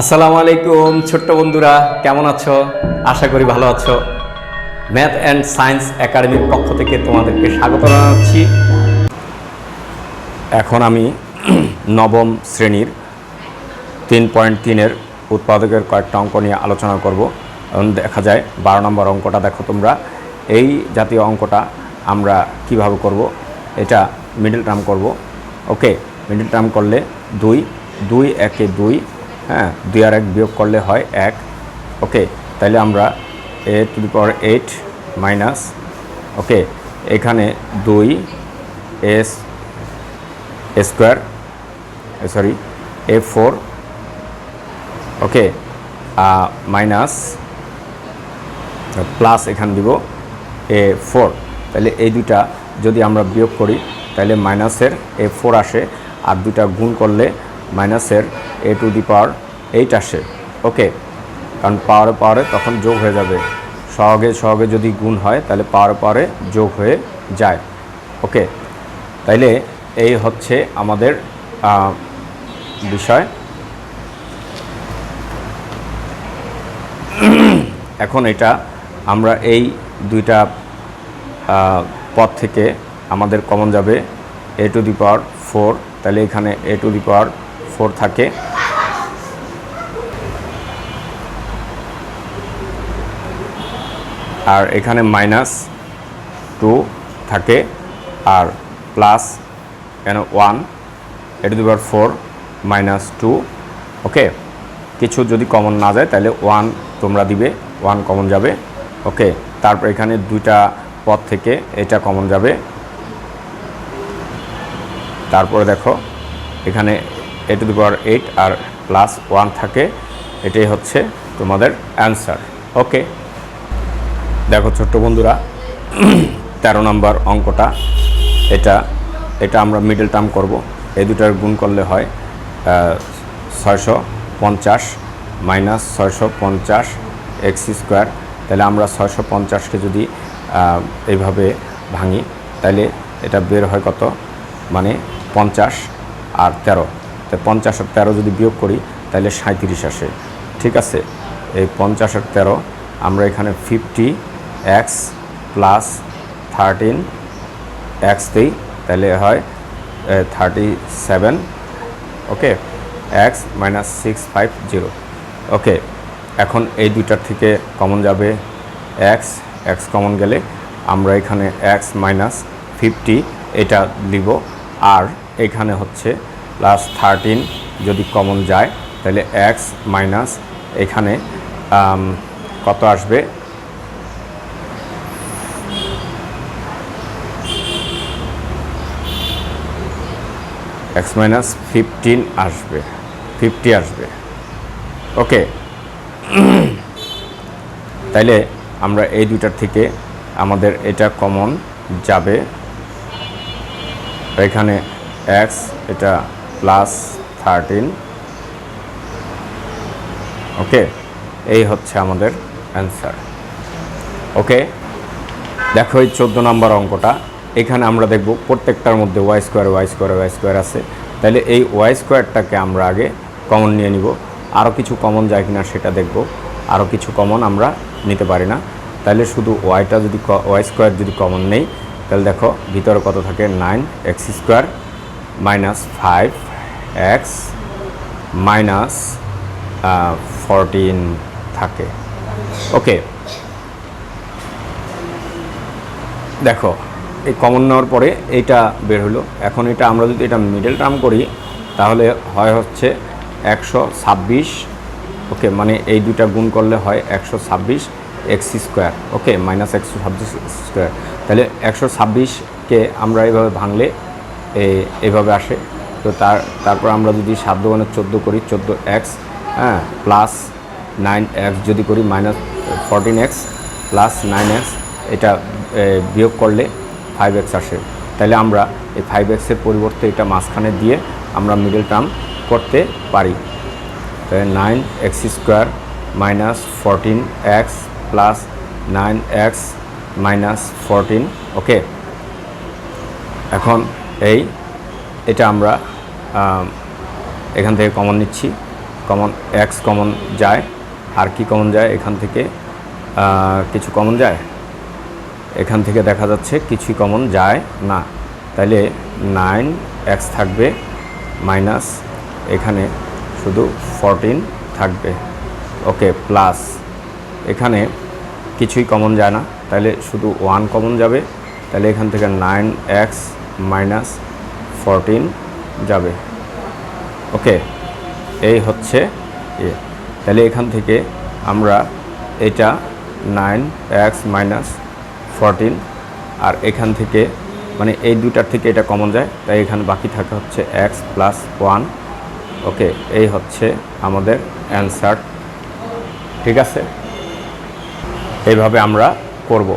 আসসালামু আলাইকুম, ছোট্ট বন্ধুরা, কেমন আছো? আশা করি ভালো আছো। ম্যাথ অ্যান্ড সায়েন্স একাডেমির পক্ষ থেকে তোমাদেরকে স্বাগত জানাচ্ছি। এখন আমি নবম শ্রেণির তিন পয়েন্ট তিনের উৎপাদকের কয়েকটা অঙ্ক নিয়ে আলোচনা করব। দেখা যায় বারো নম্বর অঙ্কটা দেখো তোমরা। এই জাতীয় অঙ্কটা আমরা কীভাবে করব, এটা মিডল টার্ম করব। ওকে মিডল টার্ম করলে দুই দুই, একে দুই হ্যাঁ দুই আর এক বিয়োগ করলে হয় এক। ওকে তাহলে আমরা a to the power eight minus okay এখানে দুই s square sorry, a four okay minus, plus এখানে দিব এ ফোর। তাহলে এই দুইটা যদি আমরা বিয়োগ করি তাহলে মাইনাসের এ ফোর আসে, আর দুটা গুণ করলে মাইনাসের এ টু দি পাওয়ার এইট আসে। ওকে কারণ পাওয়ারে পাওয়ারে তখন যোগ হয়ে যাবে। সহগে সহগে যদি গুণ হয়, তাহলে পাওয়ারে পাওয়ারে যোগ হয়ে যায়। ওকে তাইলে এই হচ্ছে আমাদের বিষয়। এখন এটা আমরা এই দুইটা পদ থেকে আমাদের কমন যাবে। এ টু দি পাওয়ার ফোর তাহলে এখানে a to the power four থাকে। আর এখানে মাইনাস টু থাকে, আর প্লাস কেন one, a to the four minus two, okay? কিছু যদি কমন না যায়, তাহলে ওয়ান তোমরা দিবে, ওয়ান কমন যাবে, ওকে? তারপর এখানে দুইটা পদ থেকে এটা কমন যাবে। তারপরে দেখো, এখানে a to the power eight R plus one থাকে, এটাই হচ্ছে তোমাদের অ্যান্সার ওকে দেখো ছোট্ট বন্ধুরা, তেরো নম্বর অঙ্কটা, এটা এটা আমরা মিডল টার্ম করব। এই দুটার গুণ করলে হয় ছয়শো পঞ্চাশ মাইনাস ছয়শো পঞ্চাশ এক্স স্কোয়ার তাহলে আমরা ছয়শো পঞ্চাশকে যদি এইভাবে ভাঙি, তাহলে এটা বের হয় কত? মানে পঞ্চাশ আর তেরো। তো পঞ্চাশ আর তেরো যদি বিয়োগ করি, তাহলে সাঁত্রিশ আসে। ঠিক আছে? এই পঞ্চাশ আর তেরো, আমরা এখানে fifty x plus thirteen x দিই, তাহলে হয় thirty seven okay x minus six five zero okay এখন এই দুইটার থেকে কমন যাবে এক্স এক্স কমন গেলে আমরা এখানে এক্স মাইনাস ফিফটি এটা লিব। আর এখানে হচ্ছে প্লাস থার্টিন যদি কমন যায় তাহলে এক্স মাইনাস এখানে আম, কত আসবে? এক্স মাইনাস ফিফটিন আসবে ফিফটি আসবে। ওকে তাইলে আমরা এই দুইটার থেকে আমাদের এটা কমন যাবে। এখানে এক্স এটা প্লাস থার্টিন। ওকে, এই হচ্ছে আমাদের অ্যান্সার। ওকে, দেখো এই চোদ্দ নম্বর অঙ্কটা। এখানে আমরা দেখব প্রত্যেকটার মধ্যে y square y square y square আছে। তাহলে এই ওয়াই স্কোয়ারটাকে আমরা আগে কমন নিয়ে নিব। আরও কিছু কমন যায় কিনা সেটা দেখব। আরও কিছু কমন আমরা নিতে পারি না। তাহলে শুধু ওয়াইটা যদি ওয়াই স্কোয়ার যদি কমন নেই, তাহলে দেখো ভিতরে কত থাকে? Nine x square minus five x minus fourteen থাকে। ওকে দেখো, এই কমন নেওয়ার পরে এইটা বের হলো। এখন এটা আমরা যদি এটা মিডল টার্ম করি, তাহলে হয় হচ্ছে একশো ছাব্বিশ। ওকে মানে এই দুইটা গুণ করলে হয় একশো ছাব্বিশ এক্স স্কোয়ার ওকে মাইনাস একশো ছাব্বিশ স্কোয়ার তাহলে একশো ছাব্বিশকে আমরা এইভাবে ভাঙলে, এ- এইভাবে আসে। তো তার, তারপর আমরা যদি সাত দোকানে চোদ্দ করি, চোদ্দ এক্স হ্যাঁ প্লাস নাইন এক্স যদি করি minus fourteen x plus nine x এটা বিয়োগ করলে ফাইভ এক্স আসে। তাহলে আমরা এই ফাইভ এক্সের পরিবর্তে এটা মাঝখানে দিয়ে আমরা মিডল টার্ম করতে পারি। তাহলে nine x square minus fourteen x plus nine x minus fourteen okay এখন এই এটা আমরা এখান থেকে কমন নিচ্ছি। কমন এক্স কমন যায়, আর কি কমন যায়, এখান থেকে কিছু কমন যায়? এখান থেকে দেখা যাচ্ছে কিছুই কমন যায় না। তাইলে নাইন এক্স থাকবে মাইনাস এখানে শুধু ফরটিন থাকবে। ওকে প্লাস এখানে কিছুই কমন যায় না। তাহলে শুধু ওয়ান কমন যাবে। তাহলে এখান থেকে নাইন এক্স মাইনাস ফরটিন যাবে। ওকে এই হচ্ছে এ তাহলে এখান থেকে আমরা এটা নাইন এক্স মাইনাস ফরটিন আর এখান থেকে মানে এই দুটার থেকে এটা কমন যায়, তাই এখানে বাকি থাকে হচ্ছে এক্স প্লাস ওয়ান ওকে এই হচ্ছে আমাদের অ্যান্সার ঠিক আছে? এইভাবে আমরা করব।